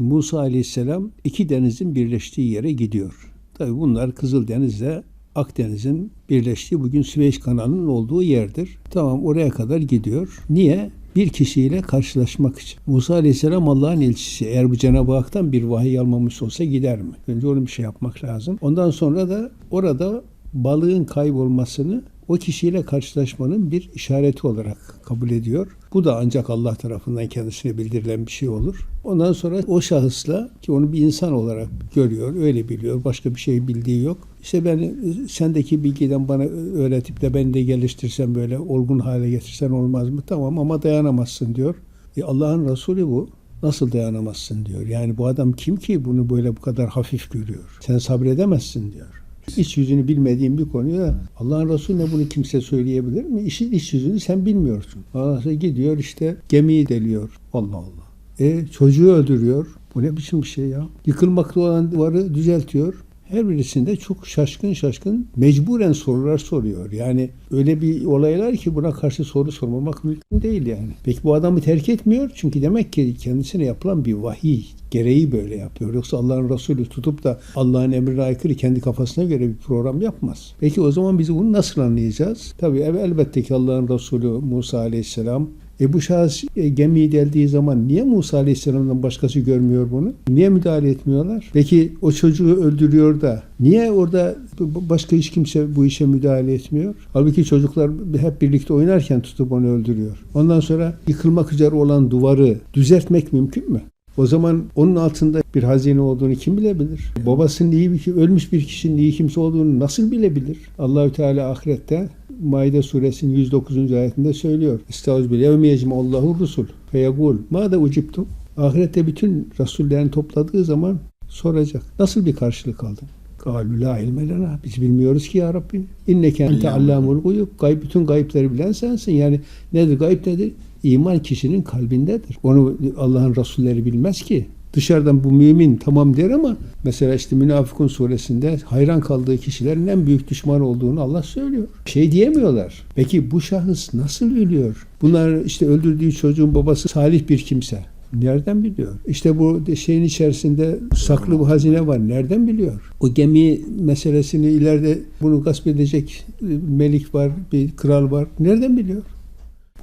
Musa aleyhisselam iki denizin birleştiği yere gidiyor. Tabi bunlar Kızıldeniz'le Akdeniz'in birleştiği bugün Süveyş kanalının olduğu yerdir. Tamam oraya kadar gidiyor. Niye? Bir kişiyle karşılaşmak için. Musa aleyhisselam Allah'ın elçisi. Eğer bu Cenab-ı Hak'tan bir vahiy almamış olsa gider mi? Önce onu bir şey yapmak lazım. Ondan sonra da orada balığın kaybolmasını o kişiyle karşılaşmanın bir işareti olarak kabul ediyor. Bu da ancak Allah tarafından kendisine bildirilen bir şey olur. Ondan sonra o şahısla ki onu bir insan olarak görüyor, öyle biliyor, başka bir şey bildiği yok. İşte ben sendeki bilgiden bana öğretip de beni de geliştirsen böyle olgun hale getirsen olmaz mı? Tamam ama dayanamazsın diyor. E Allah'ın Resulü bu. Nasıl dayanamazsın diyor. Yani bu adam kim ki bunu böyle bu kadar hafif görüyor? Sen sabredemezsin diyor. İç yüzünü bilmediğin bir konuya Allah'ın Resulüne bunu kimse söyleyebilir mi? İşin iç yüzünü sen bilmiyorsun. Ondan gidiyor işte gemiyi deliyor. Allah Allah. E çocuğu öldürüyor. Bu ne biçim bir şey ya? Yıkılmakta olan duvarı düzeltiyor. Her birisinde çok şaşkın şaşkın mecburen sorular soruyor. Yani öyle bir olaylar ki buna karşı soru sormamak mümkün değil yani. Peki bu adamı terk etmiyor çünkü demek ki kendisine yapılan bir vahiy gereği böyle yapıyor. Yoksa Allah'ın Resulü tutup da Allah'ın emrine aykırı kendi kafasına göre bir program yapmaz. Peki o zaman biz bunu nasıl anlayacağız? Tabii elbette ki Allah'ın Resulü Musa Aleyhisselam e bu şahıs e, gemiyi deldiği zaman niye Musa Aleyhisselam'dan başkası görmüyor bunu? Niye müdahale etmiyorlar? Peki o çocuğu öldürüyor da niye orada başka hiç kimse bu işe müdahale etmiyor? Halbuki çocuklar hep birlikte oynarken tutup onu öldürüyor. Ondan sonra yıkılmak üzere olan duvarı düzeltmek mümkün mü? O zaman onun altında bir hazine olduğunu kim bilebilir? Babasının iyi bir ölmüş bir kişinin iyi kimse olduğunu nasıl bilebilir? Allahü Teala ahirette Maide suresinin 109. ayetinde söylüyor. Estağfirullah. Yevme yecme'allahu rusul feyegul. Ma da uciptum. Ahirette bütün rasullerini topladığı zaman soracak. Nasıl bir karşılık aldın? Galu la ilme lena. Biz bilmiyoruz ki ya Rabbi. İnneke ente allamul guyub. Gayb, bütün gayipleri bilen sensin. Yani nedir? Gayb nedir? İman kişinin kalbindedir. Onu Allah'ın Resulleri bilmez ki. Dışarıdan bu mümin tamam der ama mesela işte Münafıkun suresinde hayran kaldığı kişilerin en büyük düşman olduğunu Allah söylüyor. Şey diyemiyorlar. Peki bu şahıs nasıl ölüyor? Bunlar işte öldürdüğü çocuğun babası salih bir kimse. Nereden biliyor? İşte bu şeyin içerisinde saklı bu hazine var. Nereden biliyor? O gemi meselesini ileride bunu gasp edecek melik var, bir kral var. Nereden biliyor?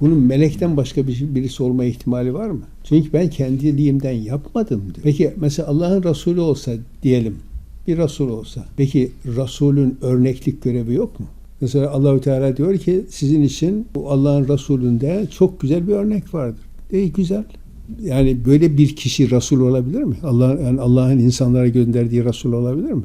Bunun melekten başka bir birisi olma ihtimali var mı? Çünkü ben kendiliğimden yapmadım diyor. Peki mesela Allah'ın Resulü olsa diyelim, bir Resul olsa. Peki Resulün örneklik görevi yok mu? Mesela Allahü Teala diyor ki sizin için bu Allah'ın Resulünde çok güzel bir örnek vardır. E güzel. Yani böyle bir kişi Resul olabilir mi? Allah yani Allah'ın insanlara gönderdiği Resul olabilir mi?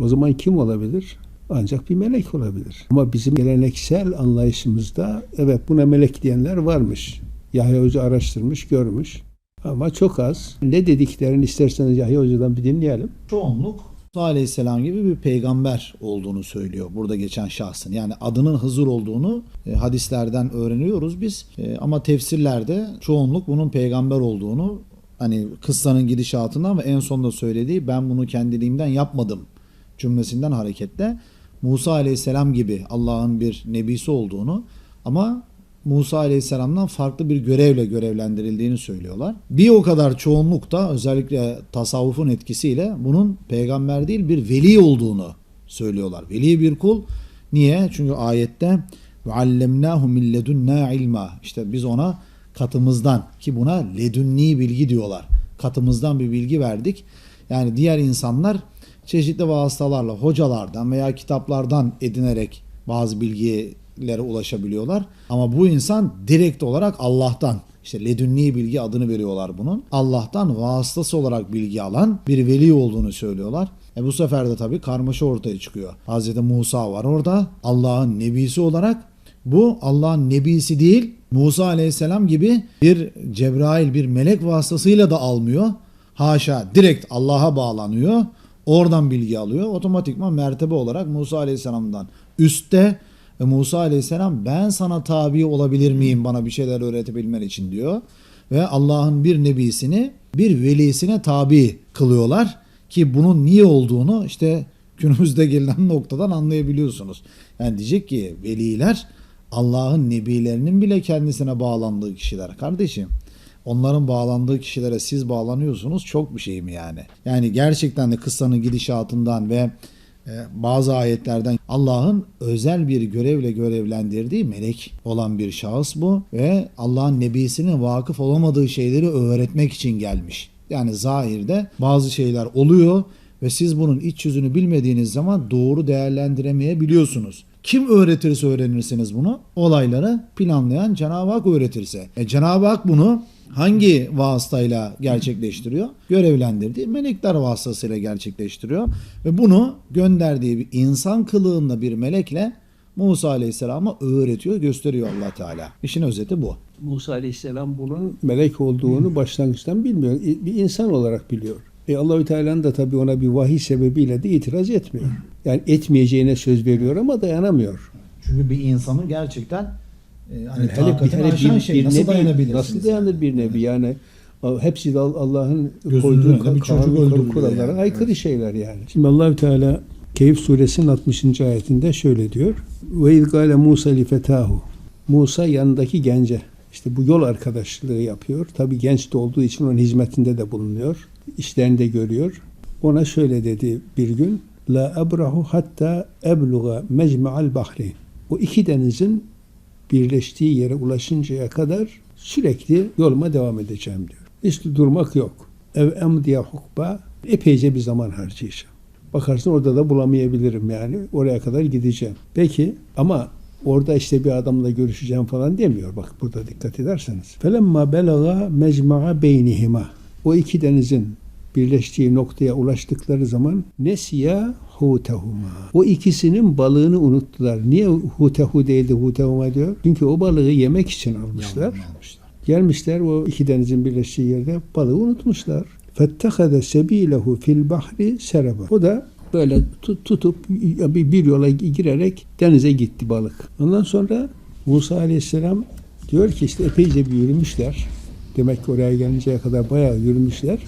O zaman kim olabilir? Ancak bir melek olabilir. Ama bizim geleneksel anlayışımızda evet buna melek diyenler varmış. Yahya Hoca araştırmış, görmüş. Ama çok az. Ne dediklerini isterseniz Yahya Hoca'dan bir dinleyelim. Çoğunluk Musa Aleyhisselam gibi bir peygamber olduğunu söylüyor burada geçen şahsın. Yani adının Hızır olduğunu e, hadislerden öğreniyoruz biz. E, ama tefsirlerde çoğunluk bunun peygamber olduğunu hani kıssanın gidişatından ve en sonunda söylediği ben bunu kendiliğimden yapmadım cümlesinden hareketle Musa Aleyhisselam gibi Allah'ın bir nebisi olduğunu ama Musa Aleyhisselam'dan farklı bir görevle görevlendirildiğini söylüyorlar. Bir o kadar çoğunluk da özellikle tasavvufun etkisiyle bunun peygamber değil bir veli olduğunu söylüyorlar. Veli bir kul. Niye? Çünkü ayette وَعَلَّمْنَاهُ مِنْ لَدُنَّا ilma. İşte biz ona katımızdan ki buna ledünni bilgi diyorlar. Katımızdan bir bilgi verdik. Yani diğer insanlar çeşitli vasıtalarla hocalardan veya kitaplardan edinerek bazı bilgilere ulaşabiliyorlar. Ama bu insan direkt olarak Allah'tan işte ledünni bilgi adını veriyorlar bunun. Allah'tan vasıtası olarak bilgi alan bir veli olduğunu söylüyorlar. E bu sefer de tabii karmaşa ortaya çıkıyor. Hazreti Musa var orada Allah'ın nebisi olarak. Bu Allah'ın nebisi değil Musa aleyhisselam gibi bir Cebrail bir melek vasıtasıyla da almıyor. Haşa direkt Allah'a bağlanıyor. Oradan bilgi alıyor. Otomatikman mertebe olarak Musa Aleyhisselam'dan üstte ve Musa Aleyhisselam ben sana tabi olabilir miyim bana bir şeyler öğretebilmen için diyor. Ve Allah'ın bir nebisini bir velisine tabi kılıyorlar ki bunun niye olduğunu işte günümüzde gelen noktadan anlayabiliyorsunuz. Yani diyecek ki veliler Allah'ın nebilerinin bile kendisine bağlandığı kişiler kardeşim. Onların bağlandığı kişilere siz bağlanıyorsunuz çok bir şey mi yani? Yani gerçekten de kıssanın gidişatından ve e, bazı ayetlerden Allah'ın özel bir görevle görevlendirdiği melek olan bir şahıs bu ve Allah'ın nebisinin vakıf olamadığı şeyleri öğretmek için gelmiş. Yani zahirde bazı şeyler oluyor ve siz bunun iç yüzünü bilmediğiniz zaman doğru değerlendiremeyebiliyorsunuz. Kim öğretirse öğrenirsiniz bunu? Olayları planlayan Cenab-ı Hak öğretirse. E, Cenab-ı Hak bunu hangi vasıtayla gerçekleştiriyor? Görevlendirdiği melekler vasıtasıyla gerçekleştiriyor. Ve bunu gönderdiği bir insan kılığında bir melekle Musa Aleyhisselam'a öğretiyor, gösteriyor allah Teala. İşin özeti bu. Musa Aleyhisselam bunun melek olduğunu başlangıçtan bilmiyor. Bir insan olarak biliyor. E Allahü Teala'nın da tabii ona bir vahiy sebebiyle de itiraz etmiyor. Yani etmeyeceğine söz veriyor ama dayanamıyor. Çünkü bir insanı gerçekten e, hani Yani hele hele aşan bir, şey bir nasıl nebi, dayanabilirsiniz? nasıl dayanır bir nebi yani hepsi de Allah'ın koyduğu bir çocuk öldürülüyor kurallara yani. aykırı şeyler yani. Şimdi Allahü Teala Keyif suresinin 60. ayetinde şöyle diyor. Ve izgale Musa li fetahu. Musa yanındaki gence işte bu yol arkadaşlığı yapıyor. Tabi genç de olduğu için onun hizmetinde de bulunuyor. İşlerini de görüyor. Ona şöyle dedi bir gün. La abrahu hatta ebluğa mecma'al bahri. O iki denizin birleştiği yere ulaşıncaya kadar sürekli yoluma devam edeceğim diyor. Hiç durmak yok. Ev emdiye hukba epeyce bir zaman harcayacağım. Bakarsın orada da bulamayabilirim yani. Oraya kadar gideceğim. Peki ama orada işte bir adamla görüşeceğim falan demiyor. Bak burada dikkat ederseniz. Felemma belaga mecma'a beynihima. O iki denizin birleştiği noktaya ulaştıkları zaman nesiya hutehuma. O ikisinin balığını unuttular. Niye hutehu değildi hutehuma diyor? Çünkü o balığı yemek için almışlar. Gelmişler o iki denizin birleştiği yerde balığı unutmuşlar. Fettehade sebilehu fil bahri sereba. O da böyle tut- tutup bir, bir yola girerek denize gitti balık. Ondan sonra Musa Aleyhisselam diyor ki işte epeyce bir yürümüşler. Demek ki oraya gelinceye kadar bayağı yürümüşler.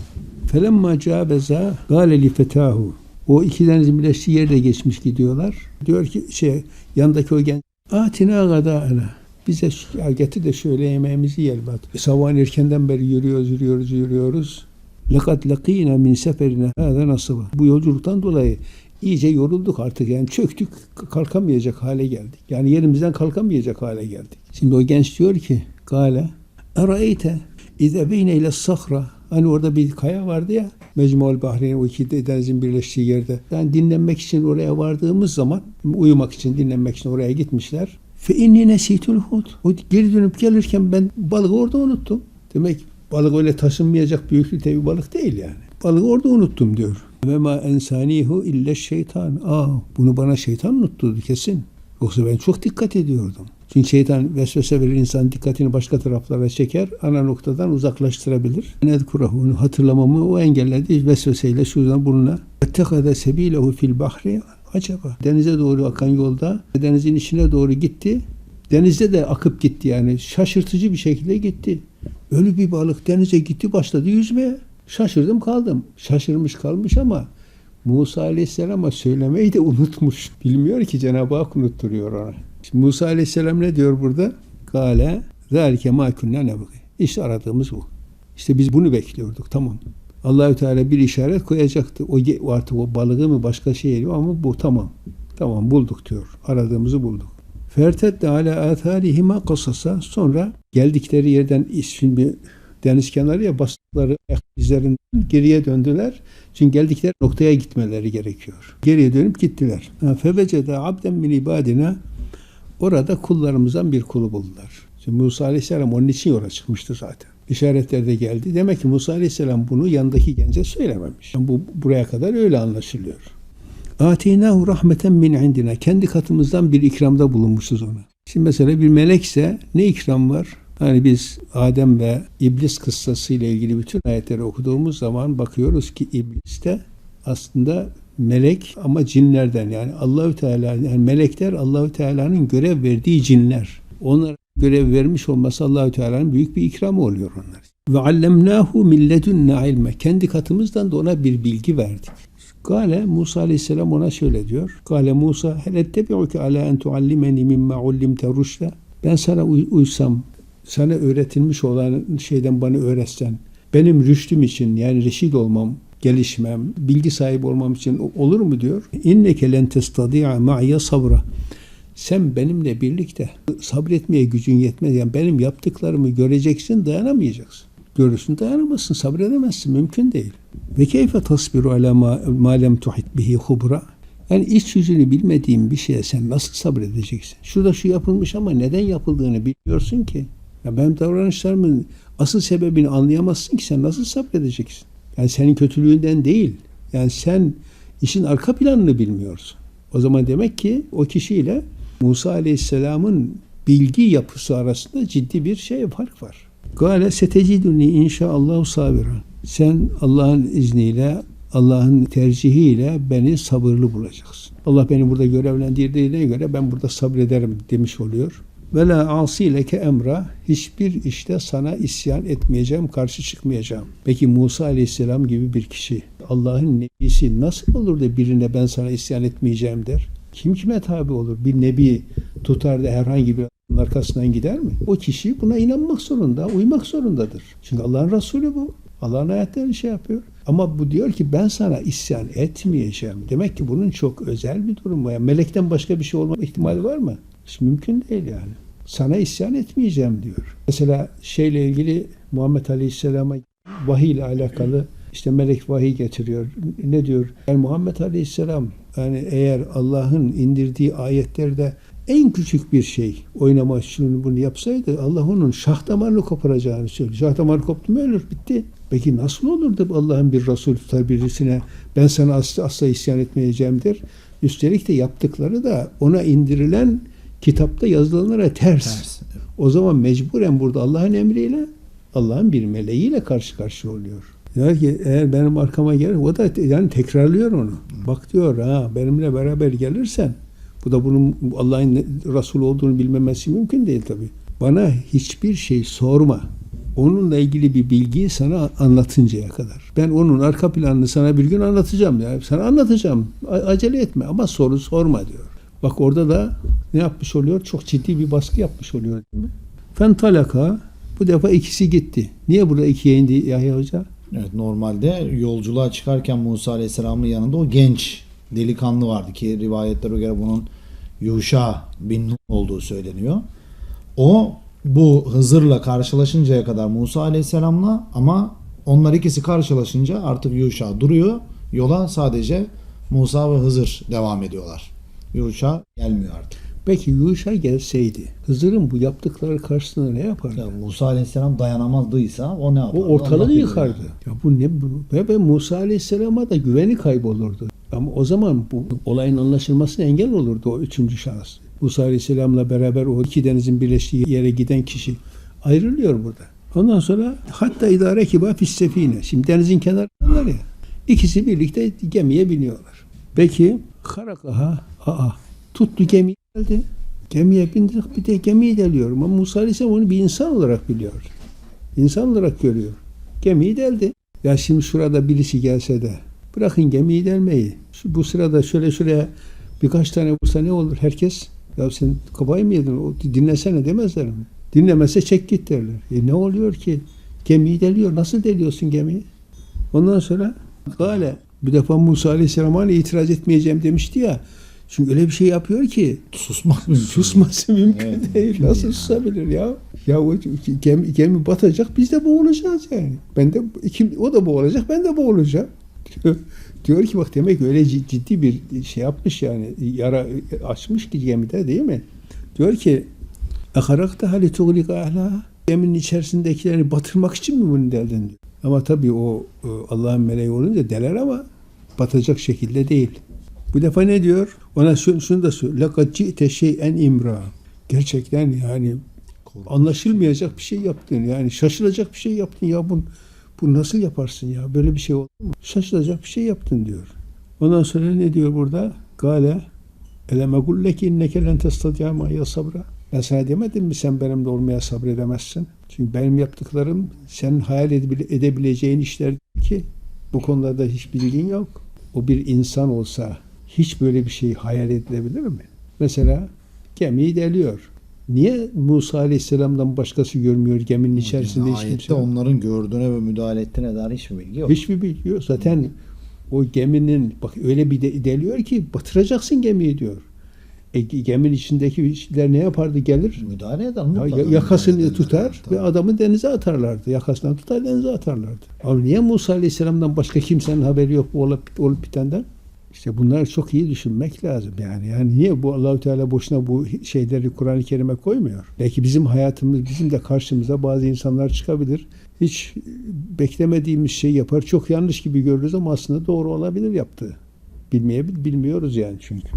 Felemma caveza gale li fetahu. O iki denizin birleştiği yerde geçmiş gidiyorlar. Diyor ki şey yandaki o genç atina gadana. Bize getir de şöyle yemeğimizi yiyelim. E, sabahın erkenden beri yürüyoruz, yürüyoruz, yürüyoruz. Lakat lakina min seferine hâdâ nasıba. Bu yolculuktan dolayı iyice yorulduk artık. Yani çöktük, kalkamayacak hale geldik. Yani yerimizden kalkamayacak hale geldik. Şimdi o genç diyor ki, gâle, erayte İzebeyne ile sahra. Hani orada bir kaya vardı ya. Mecmual Bahreyn o iki denizin birleştiği yerde. Yani dinlenmek için oraya vardığımız zaman uyumak için dinlenmek için oraya gitmişler. Fe inni nesitul hud. O geri dönüp gelirken ben balığı orada unuttum. Demek balık öyle taşınmayacak büyüklükte bir balık değil yani. Balığı orada unuttum diyor. Ve ma ensanihu illa şeytan. Aa bunu bana şeytan unutturdu kesin. Yoksa ben çok dikkat ediyordum. Çünkü şeytan vesvese verir insan dikkatini başka taraflara çeker, ana noktadan uzaklaştırabilir. Nedkurahu onu hatırlamamı o engelledi vesveseyle şuradan burnuna. Ettekade sebilehu fil bahri acaba. Denize doğru akan yolda denizin içine doğru gitti. Denizde de akıp gitti yani şaşırtıcı bir şekilde gitti. Ölü bir balık denize gitti başladı yüzmeye. Şaşırdım kaldım. Şaşırmış kalmış ama Musa Aleyhisselam'a söylemeyi de unutmuş. Bilmiyor ki Cenab-ı Hak unutturuyor ona. Şimdi Musa Aleyhisselam ne diyor burada? Gale zâlike mâ künnâ nebgî. İşte aradığımız bu. İşte biz bunu bekliyorduk. Tamam. Allahü Teala bir işaret koyacaktı. O artık o balığı mı başka şey mi ama bu tamam. Tamam bulduk diyor. Aradığımızı bulduk. Fertedde ala atharihima kasasa sonra geldikleri yerden şimdi deniz kenarı ya bastıkları ayak izlerinden geriye döndüler. Çünkü geldikleri noktaya gitmeleri gerekiyor. Geriye dönüp gittiler. Febecede abden min ibadina orada kullarımızdan bir kulu buldular. Şimdi Musa Aleyhisselam onun için yola çıkmıştı zaten. İşaretler de geldi. Demek ki Musa Aleyhisselam bunu yanındaki gence söylememiş. Yani bu buraya kadar öyle anlaşılıyor. Atinahu rahmeten min indina. Kendi katımızdan bir ikramda bulunmuşuz ona. Şimdi mesela bir melekse ne ikram var? Hani biz Adem ve İblis kıssası ile ilgili bütün ayetleri okuduğumuz zaman bakıyoruz ki İblis de aslında melek ama cinlerden yani Allahü Teala yani melekler Allahü Teala'nın görev verdiği cinler. Onlara görev vermiş olması Allahü Teala'nın büyük bir ikramı oluyor onlar. Ve allemnahu min ledunna ilme. Kendi katımızdan da ona bir bilgi verdik. Gale Musa Aleyhisselam ona şöyle diyor. Gale Musa hel ettebi'uke ala en tuallimeni mimma ullimte rüşte. Ben sana uy- uysam sana öğretilmiş olan şeyden bana öğretsen, benim rüştüm için yani reşit olmam, gelişmem, bilgi sahibi olmam için olur mu diyor. İnneke len testadi'a ma'ya sabra. Sen benimle birlikte sabretmeye gücün yetmez. Yani benim yaptıklarımı göreceksin, dayanamayacaksın. Görürsün, dayanamazsın, sabredemezsin. Mümkün değil. Ve keyfe tasbiru ala ma lem tuhit bihi hubra. Yani iç yüzünü bilmediğin bir şeye sen nasıl sabredeceksin? Şurada şu yapılmış ama neden yapıldığını biliyorsun ki. Ya benim davranışlarımın asıl sebebini anlayamazsın ki sen nasıl sabredeceksin? Yani senin kötülüğünden değil. Yani sen işin arka planını bilmiyorsun. O zaman demek ki o kişiyle Musa Aleyhisselam'ın bilgi yapısı arasında ciddi bir şey fark var. Gale seteciduni inşaallahu sabiran. Sen Allah'ın izniyle, Allah'ın tercihiyle beni sabırlı bulacaksın. Allah beni burada görevlendirdiğine göre ben burada sabrederim demiş oluyor. Ve la asileke emra hiçbir işte sana isyan etmeyeceğim, karşı çıkmayacağım. Peki Musa Aleyhisselam gibi bir kişi Allah'ın nebisi nasıl olur da birine ben sana isyan etmeyeceğim der? Kim kime tabi olur? Bir nebi tutar da herhangi bir arkasından gider mi? O kişi buna inanmak zorunda, uymak zorundadır. Çünkü Allah'ın Resulü bu. Allah'ın ayetlerini şey yapıyor. Ama bu diyor ki ben sana isyan etmeyeceğim. Demek ki bunun çok özel bir durum var. Yani melekten başka bir şey olma ihtimali var mı? Hiç mümkün değil yani. Sana isyan etmeyeceğim diyor. Mesela şeyle ilgili Muhammed Aleyhisselam'a vahiy ile alakalı işte melek vahiy getiriyor. Ne diyor? Yani Muhammed Aleyhisselam yani eğer Allah'ın indirdiği ayetlerde en küçük bir şey oynama şunu bunu yapsaydı Allah onun şah damarını koparacağını söylüyor. Şah damarı koptu mu ölür bitti. Peki nasıl olurdu Allah'ın bir Resul tutar birisine ben sana asla, asla isyan etmeyeceğim der. Üstelik de yaptıkları da ona indirilen kitapta yazılanlara ters. Ters. O zaman mecburen burada Allah'ın emriyle Allah'ın bir meleğiyle karşı karşıya oluyor. Diyor ki eğer benim arkama gelir o da yani tekrarlıyor onu. Bak diyor ha benimle beraber gelirsen bu da bunun Allah'ın Resul olduğunu bilmemesi mümkün değil tabi. Bana hiçbir şey sorma. Onunla ilgili bir bilgiyi sana anlatıncaya kadar. Ben onun arka planını sana bir gün anlatacağım ya. Sana anlatacağım. Acele etme ama soru sorma diyor. Bak orada da ne yapmış oluyor? Çok ciddi bir baskı yapmış oluyor? Fentalaka bu defa ikisi gitti. Niye burada ikiye indi Yahya Hoca? Evet normalde yolculuğa çıkarken Musa Aleyhisselam'ın yanında o genç delikanlı vardı ki rivayetlere göre bunun Yuşa bin Nun olduğu söyleniyor. O bu Hızır'la karşılaşıncaya kadar Musa Aleyhisselam'la ama onlar ikisi karşılaşınca artık Yuşa duruyor. Yola sadece Musa ve Hızır devam ediyorlar. Yuşa gelmiyor artık. Peki Yuşa gelseydi Hızır'ın bu yaptıkları karşısında ne yapardı? Ya Musa Aleyhisselam dayanamazdıysa o ne yapardı? O ortalığı yıkardı. yani. Ya bu ne bu? Ve ben Musa Aleyhisselam'a da güveni kaybolurdu. Ama o zaman bu olayın anlaşılmasına engel olurdu o üçüncü şahıs. Musa Aleyhisselam'la beraber o iki denizin birleştiği yere giden kişi ayrılıyor burada. Ondan sonra hatta idare kiba fissefine. Şimdi denizin kenarındalar ya. İkisi birlikte gemiye biniyorlar. Peki harakaha aa tuttu gemiyi geldi. Gemiye bindik bir de gemiyi deliyor. Ama Musa Aleyhisselam onu bir insan olarak biliyor. İnsan olarak görüyor. Gemiyi deldi. Ya şimdi şurada birisi gelse de bırakın gemiyi delmeyi. Şu, bu sırada şöyle şuraya birkaç tane vursa ne olur? Herkes ya sen kafayı mı yedin? O, dinlesene demezler mi? Dinlemezse çek git derler. E ne oluyor ki? Gemiyi deliyor. Nasıl deliyorsun gemiyi? Ondan sonra Gale bir defa Musa Aleyhisselam'a hani itiraz etmeyeceğim demişti ya. Çünkü öyle bir şey yapıyor ki Susmak mümkün. susması mümkün Evet, değil. Nasıl değil. susabilir ya? Ya o gemi, gemi batacak biz de boğulacağız yani. Ben de kim o da boğulacak ben de boğulacağım. Diyor, ki bak demek öyle cid- ciddi bir şey yapmış yani yara açmış ki gemide değil mi? Diyor ki Akarakta hali tuğlik ahla geminin içerisindekileri batırmak için mi bunu deldin diyor. Ama tabii o e, Allah'ın meleği olunca deler ama batacak şekilde değil. Bu defa ne diyor? Ona şunu, şunu da söylüyor. لَقَدْ جِئْتَ شَيْئًا imra. Gerçekten yani anlaşılmayacak bir şey yaptın. Yani şaşılacak bir şey yaptın. Ya bu, bu nasıl yaparsın ya? Böyle bir şey olur mu? Şaşılacak bir şey yaptın diyor. Ondan sonra ne diyor burada? Gale eleme gulleki inneke len testadi'a ma'ya sabra. Ben sana demedim mi sen benimle olmaya sabredemezsin? Çünkü benim yaptıklarım sen hayal edebile- edebileceğin işler değil ki bu konularda hiç bilgin yok. O bir insan olsa hiç böyle bir şey hayal edilebilir mi? Mesela gemiyi deliyor. Niye Musa Aleyhisselam'dan başkası görmüyor geminin içerisinde hiç kimse? onların gördüğüne ve müdahale ettiğine dair hiçbir bilgi yok. Hiçbir bilgi yok. Zaten o geminin bak öyle bir de, deliyor ki batıracaksın gemiyi diyor. E, geminin içindekiler ne yapardı gelir? Müdahale eden Ya, mutlaka. ya- yakasını tutar ederler. ve adamı denize atarlardı. Yakasından tutar denize atarlardı. Ama niye Musa Aleyhisselam'dan başka kimsenin haberi yok bu olup, olup bitenden? İşte bunları çok iyi düşünmek lazım yani. Yani niye bu Allahü Teala boşuna bu şeyleri Kur'an-ı Kerim'e koymuyor? Belki bizim hayatımız, bizim de karşımıza bazı insanlar çıkabilir. Hiç beklemediğimiz şey yapar. Çok yanlış gibi görürüz ama aslında doğru olabilir yaptığı. Bilmeye bilmiyoruz yani çünkü.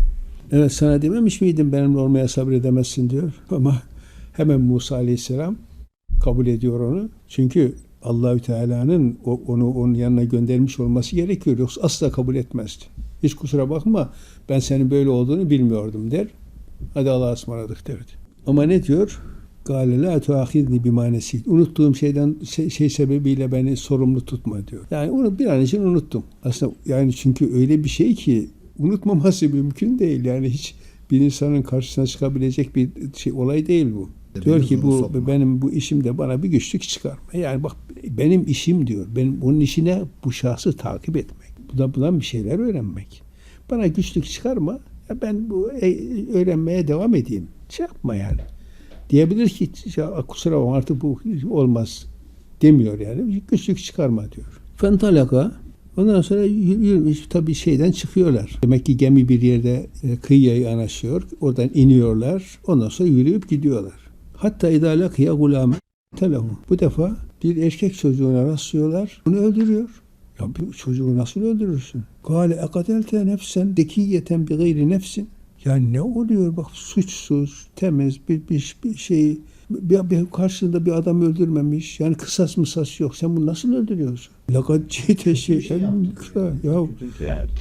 Evet sana dememiş miydim benimle olmaya sabredemezsin diyor. Ama hemen Musa Aleyhisselam kabul ediyor onu. Çünkü Allahü Teala'nın onu onun yanına göndermiş olması gerekiyor. Yoksa asla kabul etmezdi. Hiç kusura bakma ben senin böyle olduğunu bilmiyordum der. Hadi Allah'a ısmarladık derdi. Ama ne diyor? Gâle lâ tuâkhidni bimâ nesît. Unuttuğum şeyden şey, şey sebebiyle beni sorumlu tutma diyor. Yani onu bir an için unuttum. Aslında yani çünkü öyle bir şey ki unutmaması mümkün değil. Yani hiç bir insanın karşısına çıkabilecek bir şey olay değil bu. Beni Diyor ki bu sokma. benim bu işimde bana bir güçlük çıkarma. Yani bak benim işim diyor. Benim onun işine bu şahsı takip etmek. Buna bundan bir şeyler öğrenmek. Bana güçlük çıkarma. Ya ben bu e, öğrenmeye devam edeyim. Şey yapma yani. Diyebilir ki kusura bakma artık bu olmaz demiyor yani. Güçlük çıkarma diyor. Fentalaka Ondan sonra yürü- yürümüş tabii şeyden çıkıyorlar. Demek ki gemi bir yerde e, kıyıya yanaşıyor. Oradan iniyorlar. Ondan sonra yürüyüp gidiyorlar. Hatta idâ lakiye gulâme telehum. Bu defa bir erkek çocuğuna rastlıyorlar. Bunu öldürüyor. Ya bu çocuğu nasıl öldürürsün? Kâle ekatelte nefsen dekiyeten bi gayri nefsin. Yani ne oluyor bak suçsuz, temiz bir, bir, bir şey bir, bir karşında bir adam öldürmemiş. Yani kısas mısas yok. Sen bunu nasıl öldürüyorsun? Lakat cihte şey. Ya, ya,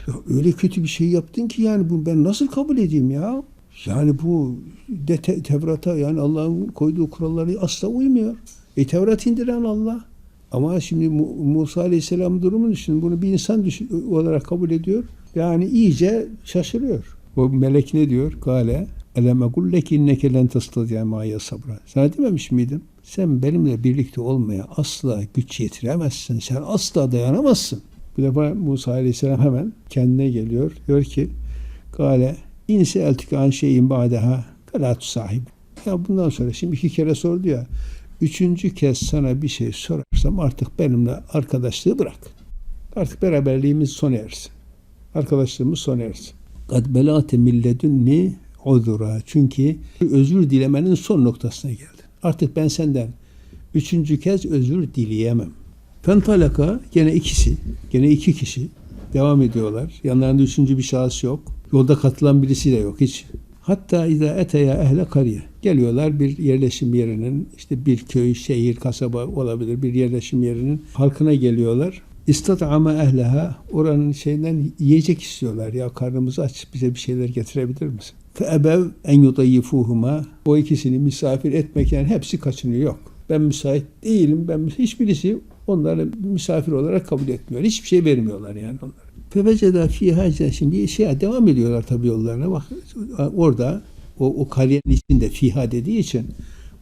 ya öyle kötü bir şey yaptın ki yani bu ben nasıl kabul edeyim ya? Yani bu de te- Tevrat'a yani Allah'ın koyduğu kuralları asla uymuyor. E Tevrat indiren Allah. Ama şimdi Mu- Musa Aleyhisselam durumunu düşün. Bunu bir insan olarak kabul ediyor. Yani iyice şaşırıyor. O melek ne diyor? Gale elem ekul leki inneke len tastati'a ma'ya sabra. Sana dememiş miydim? Sen benimle birlikte olmaya asla güç yetiremezsin. Sen asla dayanamazsın. Bu defa Musa Aleyhisselam hemen kendine geliyor. Diyor ki Gale inse eltike an şeyin ba'deha felatu sahib. Ya bundan sonra şimdi iki kere sordu ya. Üçüncü kez sana bir şey sorarsam artık benimle arkadaşlığı bırak. Artık beraberliğimiz sona ersin. Arkadaşlığımız sona ersin. Kad belate milledünni uzura. Çünkü özür dilemenin son noktasına geldin. Artık ben senden üçüncü kez özür dileyemem. Fentalaka gene ikisi, gene iki kişi devam ediyorlar. Yanlarında üçüncü bir şahıs yok. Yolda katılan birisi de yok hiç. Hatta izâ eteya ehle kariye. Geliyorlar bir yerleşim yerinin işte bir köy, şehir, kasaba olabilir bir yerleşim yerinin halkına geliyorlar. İstat'ama ehleha oranın şeyinden yiyecek istiyorlar. Ya karnımız aç bize bir şeyler getirebilir misin? Feebev en yudayyifuhuma o ikisini misafir etmek yani hepsi kaçınıyor. Yok. Ben müsait değilim. Ben hiçbirisi onları misafir olarak kabul etmiyor. Hiçbir şey vermiyorlar yani onlara. Feveceda fiha şimdi şeye devam ediyorlar tabii yollarına. Bak orada o, o kariyenin içinde fiha dediği için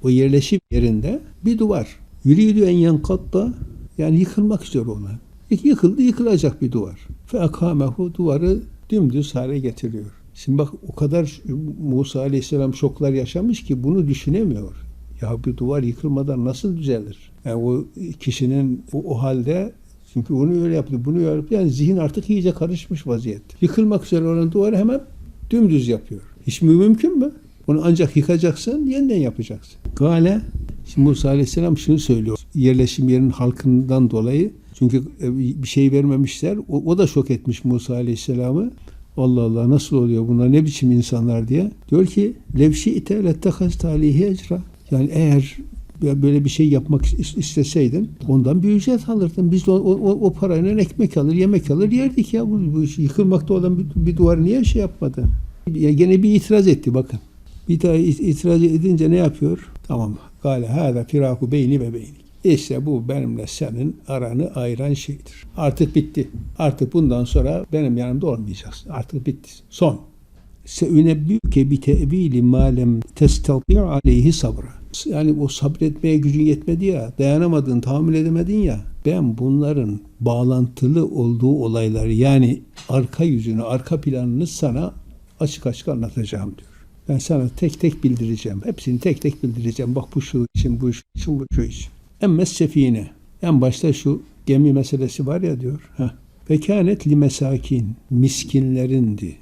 o yerleşim yerinde bir duvar. Yürüydü en yankatta yani yıkılmak üzere olan. Yıkıldı yıkılacak bir duvar. Fe akamehu duvarı dümdüz hale getiriyor. Şimdi bak o kadar Musa Aleyhisselam şoklar yaşamış ki bunu düşünemiyor. Ya bir duvar yıkılmadan nasıl düzelir? Yani o kişinin o, o halde çünkü onu öyle yaptı, bunu öyle yaptı. Yani zihin artık iyice karışmış vaziyette. Yıkılmak üzere olan duvarı hemen dümdüz yapıyor. Hiç mi mümkün mü? Onu ancak yıkacaksın, yeniden yapacaksın. Gale, şimdi Musa Aleyhisselam şunu söylüyor. Yerleşim yerinin halkından dolayı çünkü e, bir şey vermemişler. O, o da şok etmiş Musa Aleyhisselam'ı. Allah Allah nasıl oluyor bunlar ne biçim insanlar diye. Diyor ki levşi ite lettekaz talihi ecra. Yani eğer böyle bir şey yapmak is- isteseydin ondan bir ücret alırdın. Biz de o, o, o parayla ekmek alır, yemek alır yerdik ya. Bu, bu yıkılmakta olan bir, bir duvar niye şey yapmadı? Gene bir itiraz etti bakın. Bir it- itiraz edince ne yapıyor? Tamam. Gale hâzâ firaku beyni ve beynik. İşte bu benimle senin aranı ayıran şeydir. Artık bitti. Artık bundan sonra benim yanımda olmayacaksın. Artık bitti. Son. Seünebbüke bi tevili ma lem testati' aleyhi sabra. Yani o sabretmeye gücün yetmedi ya, dayanamadın, tahammül edemedin ya. Ben bunların bağlantılı olduğu olayları yani arka yüzünü, arka planını sana açık açık anlatacağım diyor. Ben sana tek tek bildireceğim. Hepsini tek tek bildireceğim. Bak bu şu için, bu şu için, bu şu için. Emmes sefine. En başta şu gemi meselesi var ya diyor. Heh. Ve kânet li mesakin. Miskinlerindi.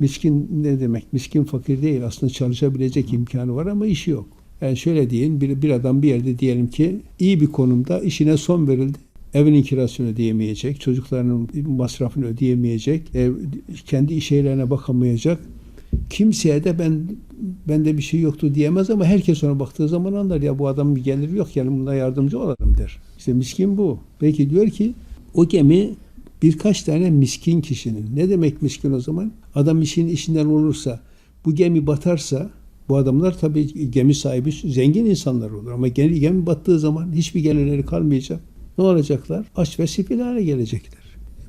Miskin ne demek? Miskin fakir değil. Aslında çalışabilecek imkanı var ama işi yok. Yani şöyle diyelim bir, bir adam bir yerde diyelim ki iyi bir konumda işine son verildi. Evinin kirasını ödeyemeyecek, çocuklarının masrafını ödeyemeyecek, ev, kendi iş şeylerine bakamayacak. Kimseye de ben bende bir şey yoktu diyemez ama herkes ona baktığı zaman anlar ya bu adamın bir geliri yok yani buna yardımcı olalım der. İşte miskin bu. Peki diyor ki o gemi birkaç tane miskin kişinin. Ne demek miskin o zaman? Adam işin işinden olursa, bu gemi batarsa bu adamlar tabii gemi sahibi zengin insanlar olur ama gemi battığı zaman hiçbir gelirleri kalmayacak. Ne olacaklar? Aç ve sefil hale gelecekler.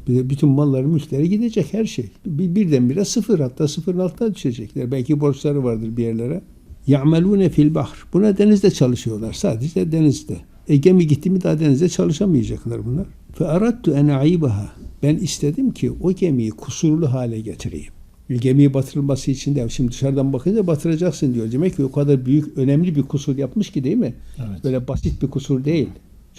Bir de bütün malları, mülkleri gidecek her şey. Bir, birdenbire sıfır hatta sıfırın altına düşecekler. Belki borçları vardır bir yerlere. Ya'melune fil bahr. Buna denizde çalışıyorlar. Sadece denizde. E gemi gitti mi daha denizde çalışamayacaklar bunlar. Fe aradtu en aibaha. Ben istedim ki o gemiyi kusurlu hale getireyim. Gemiyi batırılması için de şimdi dışarıdan bakınca batıracaksın diyor. Demek ki o kadar büyük, önemli bir kusur yapmış ki değil mi? Evet. Böyle basit bir kusur değil.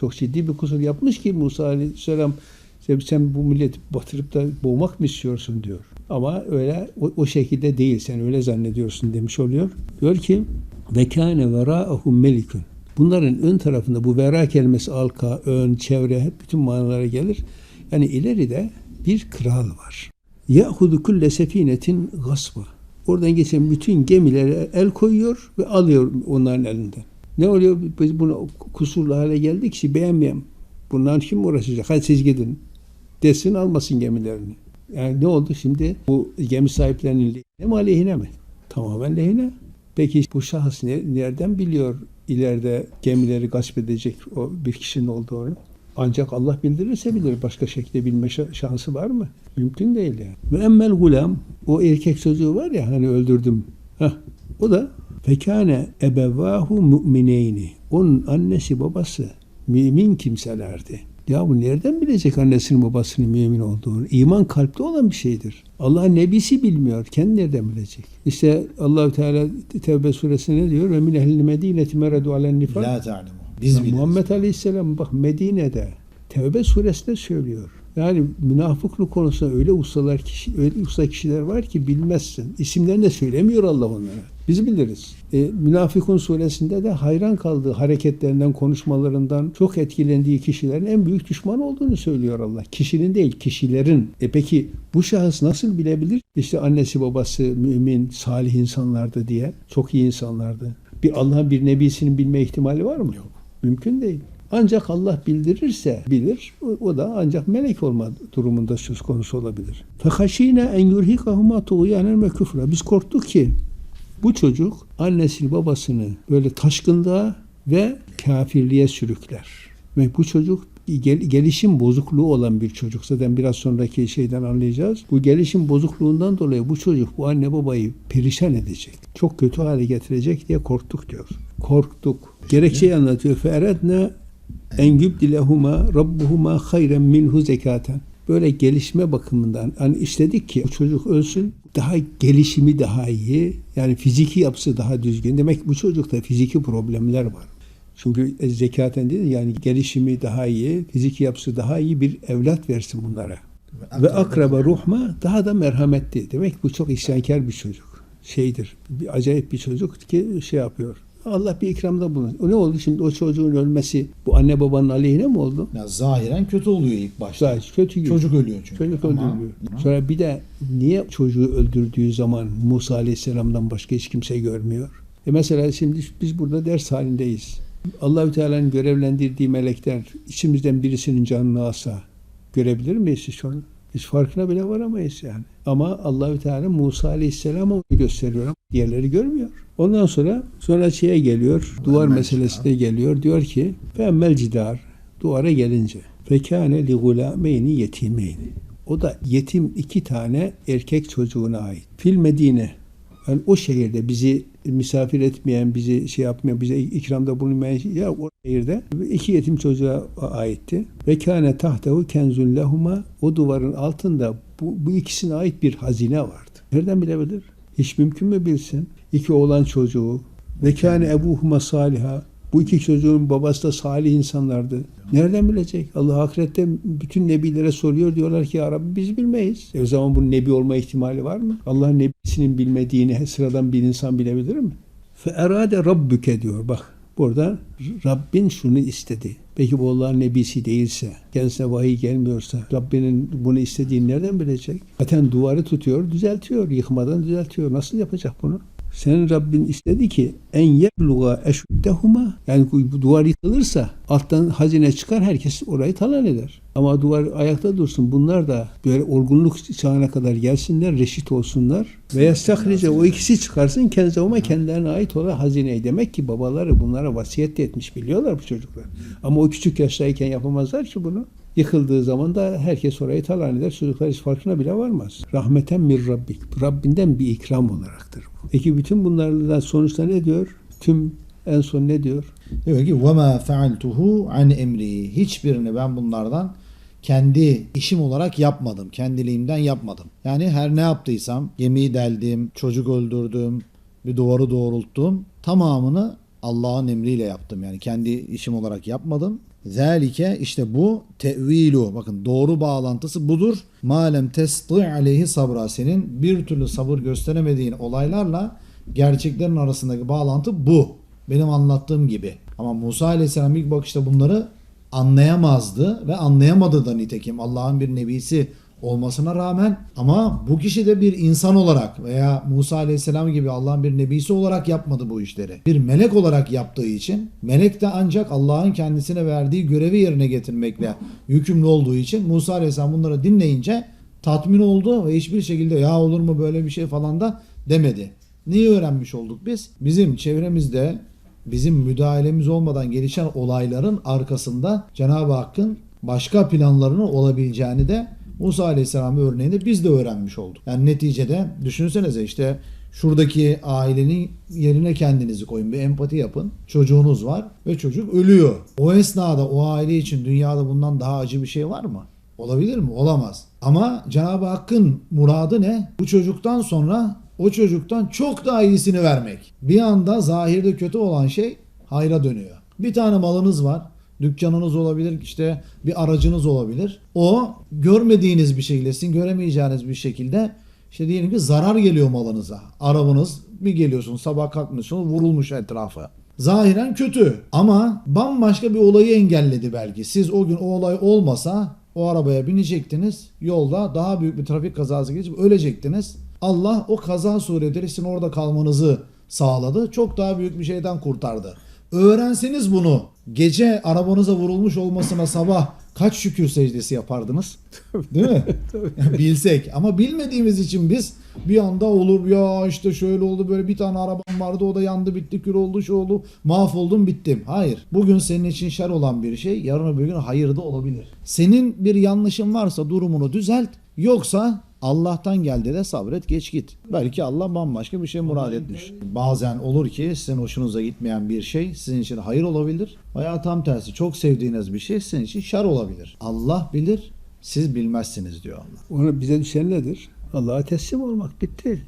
Çok ciddi bir kusur yapmış ki Musa Aleyhisselam sen, sen bu milleti batırıp da boğmak mı istiyorsun diyor. Ama öyle o, o şekilde değil. Sen öyle zannediyorsun demiş oluyor. Diyor ki ve kâne verâehum melikun. Bunların ön tarafında bu vera kelimesi alka, ön, çevre hep bütün manalara gelir. Yani ileride bir kral var. Yahudu kulle sefinetin gasba. Oradan geçen bütün gemilere el koyuyor ve alıyor onların elinden. Ne oluyor? Biz bunu kusurlu hale geldik ki beğenmeyen. Bundan kim uğraşacak? Hadi siz gidin. Desin almasın gemilerini. Yani ne oldu şimdi? Bu gemi sahiplerinin lehine mi aleyhine mi? Tamamen lehine. Peki bu şahıs ne, nereden biliyor ileride gemileri gasp edecek o bir kişinin olduğunu? Ancak Allah bildirirse bilir. Başka şekilde bilme şa- şansı var mı? Mümkün değil yani. Ve emmel gulam o erkek çocuğu var ya hani öldürdüm. Heh, o da fekane ebevahu mu'mineyni. Onun annesi babası mümin kimselerdi. Ya bu nereden bilecek annesinin babasının mümin olduğunu? İman kalpte olan bir şeydir. Allah nebisi bilmiyor. Kendi nereden bilecek? İşte Allahü Teala Tevbe suresinde ne diyor? Ve min ehlil medineti meredu alen nifak. La ta'lemu. Biz Ya biliriz. Muhammed Aleyhisselam bak Medine'de Tevbe suresinde söylüyor. Yani münafıklık konusunda öyle ustalar kişi, öyle usta kişiler var ki bilmezsin. İsimlerini de söylemiyor Allah onlara. Biz biliriz. E, Münafıkun suresinde de hayran kaldığı hareketlerinden, konuşmalarından çok etkilendiği kişilerin en büyük düşman olduğunu söylüyor Allah. Kişinin değil, kişilerin. E peki bu şahıs nasıl bilebilir? İşte annesi babası mümin, salih insanlardı diye. Çok iyi insanlardı. Bir Allah'ın bir nebisinin bilme ihtimali var mı? Yok. Mümkün değil. Ancak Allah bildirirse bilir. O, da ancak melek olma durumunda söz konusu olabilir. Fehaşine en yurhikahuma tuğyanen ve küfra. Biz korktuk ki bu çocuk annesini babasını böyle taşkınlığa ve kafirliğe sürükler. Ve bu çocuk gel- gelişim bozukluğu olan bir çocuk. Zaten biraz sonraki şeyden anlayacağız. Bu gelişim bozukluğundan dolayı bu çocuk bu anne babayı perişan edecek. Çok kötü hale getirecek diye korktuk diyor. Korktuk. Gerekçeyi anlatıyor. Fe'eredne en yübdilehuma rabbuhuma hayren minhu zekaten. Böyle gelişme bakımından hani istedik ki o çocuk ölsün daha gelişimi daha iyi yani fiziki yapısı daha düzgün. Demek ki bu çocukta fiziki problemler var. Çünkü e, zekaten dedi yani gelişimi daha iyi, fiziki yapısı daha iyi bir evlat versin bunlara. Ve akraba ruhma daha da merhametli. Demek ki bu çok isyankar bir çocuk. Şeydir. Bir acayip bir çocuk ki şey yapıyor. Allah bir ikramda bulun. O ne oldu şimdi o çocuğun ölmesi bu anne babanın aleyhine mi oldu? Ya zahiren kötü oluyor ilk başta. Gayet kötü gibi. Çocuk ölüyor çünkü. Çocuk Ama- öldürülüyor. Sonra bir de niye çocuğu öldürdüğü zaman Musa Aleyhisselam'dan başka hiç kimse görmüyor? E mesela şimdi biz burada ders halindeyiz. Allahü Teala'nın görevlendirdiği melekler içimizden birisinin canını alsa görebilir miyiz hiç onu? Biz farkına bile varamayız yani. Ama Allahü Teala Musa Aleyhisselam'a onu gösteriyor ama diğerleri görmüyor. Ondan sonra sonra şeye geliyor. Duvar Emmel meselesi de geliyor. Diyor ki fe emmel cidar duvara gelince fekâne li gulâmeyni yetimeyni. O da yetim iki tane erkek çocuğuna ait. Fil Medine. Yani o şehirde bizi misafir etmeyen, bizi şey yapmayan, bize ikramda bulunmayan ya o şehirde iki yetim çocuğa aitti. Ve kâne tahtehu kenzun lehuma o duvarın altında bu, bu ikisine ait bir hazine vardı. Nereden bilebilir? Hiç mümkün mü bilsin? İki oğlan çocuğu ve kâne ebuhuma saliha bu iki çocuğun babası da salih insanlardı. Nereden bilecek? Allah ahirette bütün nebilere soruyor. Diyorlar ki ya Rabbi biz bilmeyiz. E o zaman bunun nebi olma ihtimali var mı? Allah nebisinin bilmediğini sıradan bir insan bilebilir mi? Fe erade rabbuke diyor bak. Burada Rabbin şunu istedi. Peki bu Allah'ın nebisi değilse, kendisine vahiy gelmiyorsa, Rabbinin bunu istediğini nereden bilecek? Zaten duvarı tutuyor, düzeltiyor. Yıkmadan düzeltiyor. Nasıl yapacak bunu? Senin Rabbin istedi ki en yebluğa eşuddehuma yani bu duvar yıkılırsa alttan hazine çıkar herkes orayı talan eder. Ama duvar ayakta dursun. Bunlar da böyle olgunluk çağına kadar gelsinler, reşit olsunlar. Ve yastahrice o ikisi çıkarsın kenzavuma kendilerine ait olan hazineyi. Demek ki babaları bunlara vasiyet etmiş biliyorlar bu çocuklar. Ama o küçük yaştayken yapamazlar ki bunu. Yıkıldığı zaman da herkes orayı talan eder. Çocuklar hiç farkına bile varmaz. Rahmeten mir Rabbik. Rabbinden bir ikram olaraktır bu. Peki bütün bunlardan sonuçta ne diyor? Tüm en son ne diyor? Diyor ki وَمَا فَعَلْتُهُ عَنْ emri. Hiçbirini ben bunlardan kendi işim olarak yapmadım. Kendiliğimden yapmadım. Yani her ne yaptıysam gemiyi deldim, çocuk öldürdüm, bir duvarı doğrulttum. Tamamını Allah'ın emriyle yaptım. Yani kendi işim olarak yapmadım. Zalike işte bu tevilu. Bakın doğru bağlantısı budur. Malem testi aleyhi sabra. Senin bir türlü sabır gösteremediğin olaylarla gerçeklerin arasındaki bağlantı bu. Benim anlattığım gibi. Ama Musa Aleyhisselam ilk bakışta bunları anlayamazdı ve anlayamadı da nitekim Allah'ın bir nebisi olmasına rağmen ama bu kişi de bir insan olarak veya Musa Aleyhisselam gibi Allah'ın bir nebisi olarak yapmadı bu işleri. Bir melek olarak yaptığı için melek de ancak Allah'ın kendisine verdiği görevi yerine getirmekle yükümlü olduğu için Musa Aleyhisselam bunları dinleyince tatmin oldu ve hiçbir şekilde ya olur mu böyle bir şey falan da demedi. Neyi öğrenmiş olduk biz? Bizim çevremizde bizim müdahalemiz olmadan gelişen olayların arkasında Cenab-ı Hakk'ın başka planlarının olabileceğini de Musa Aleyhisselam örneğinde biz de öğrenmiş olduk. Yani neticede düşünsenize işte şuradaki ailenin yerine kendinizi koyun. Bir empati yapın. Çocuğunuz var ve çocuk ölüyor. O esnada o aile için dünyada bundan daha acı bir şey var mı? Olabilir mi? Olamaz. Ama Cenab-ı Hakk'ın muradı ne? Bu çocuktan sonra o çocuktan çok daha iyisini vermek. Bir anda zahirde kötü olan şey hayra dönüyor. Bir tane malınız var. Dükkanınız olabilir, işte bir aracınız olabilir. O görmediğiniz bir şekilde, sizin göremeyeceğiniz bir şekilde işte diyelim ki zarar geliyor malınıza. Arabanız bir geliyorsun sabah kalkmışsın vurulmuş etrafı. Zahiren kötü ama bambaşka bir olayı engelledi belki. Siz o gün o olay olmasa o arabaya binecektiniz. Yolda daha büyük bir trafik kazası geçip ölecektiniz. Allah o kaza suretiyle sizin orada kalmanızı sağladı. Çok daha büyük bir şeyden kurtardı. Öğrenseniz bunu gece arabanıza vurulmuş olmasına sabah kaç şükür secdesi yapardınız? Değil mi? Yani bilsek ama bilmediğimiz için biz bir anda olur ya işte şöyle oldu böyle bir tane arabam vardı o da yandı bitti kül oldu şu oldu mahvoldum bittim. Hayır. Bugün senin için şer olan bir şey yarın öbür gün hayır da olabilir. Senin bir yanlışın varsa durumunu düzelt yoksa Allah'tan geldi de sabret geç git. Belki Allah bambaşka bir şey murad etmiş. Bazen olur ki sizin hoşunuza gitmeyen bir şey sizin için hayır olabilir. Veya tam tersi çok sevdiğiniz bir şey sizin için şer olabilir. Allah bilir siz bilmezsiniz diyor Allah. Ona bize düşen nedir? Allah'a teslim olmak bitti.